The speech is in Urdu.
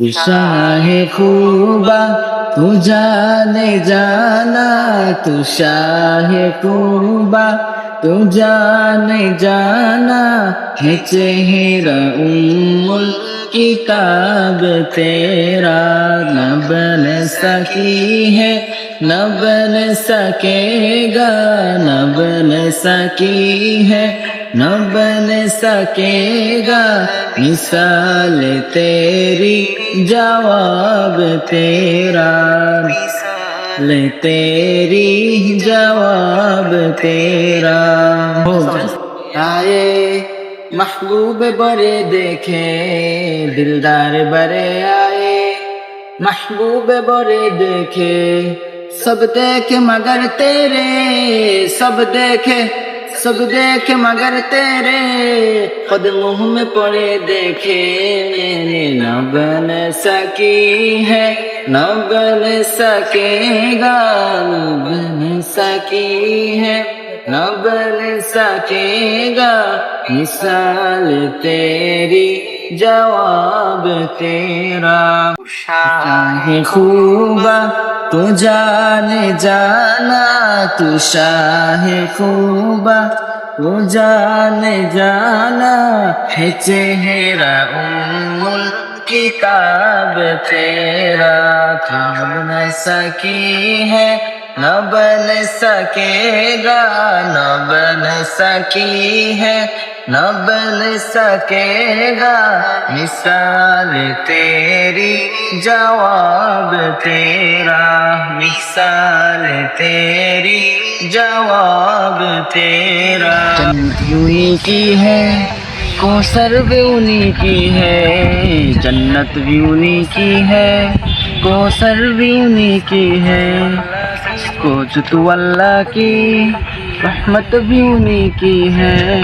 تو شاہ خوبا تو جانے جانا تو شاہ خوبا تو جانے جانا ہے چہرہ ام کتاب تیرا نہ بن سکی ہے نہ بن سکے گا نہ بن سکی ہے نہ بن سکے گا مثال تیری، جواب تیرا۔ لے تیری، جواب تیرا۔ آئے محبوب برے دیکھے، دلدار برے آئے۔ محبوب برے دیکھے، سب دیکھے مگر تیرے، سب دیکھے۔ سب دیکھے مگر تیرے خود منہ میں پڑے دیکھے نہ بن سکی ہے نہ بن سکے گا نہ بن سکی ہے نہ بن سکے گا مثال تیری جواب تیرا شاہ خوبا تو جانے جانا تو شاہ خوبا تو جانے جانا ہے چہرہ ام کتاب تیرا تھام نہ سکی ہے، نہ بن سکے گا، نہ بن سکی ہے۔ نہ بن سکے گا مثال تیری، جواب تیرا۔ مثال تیری، جواب تیرا۔ جنت یوں کی ہے، کوثر بھی انہی کی ہے۔ جنت بھی انہی کی ہے، کوثر بھی انہی کی ہے۔ کچھ تو اللہ کی، رحمت بھی انہی کی ہے۔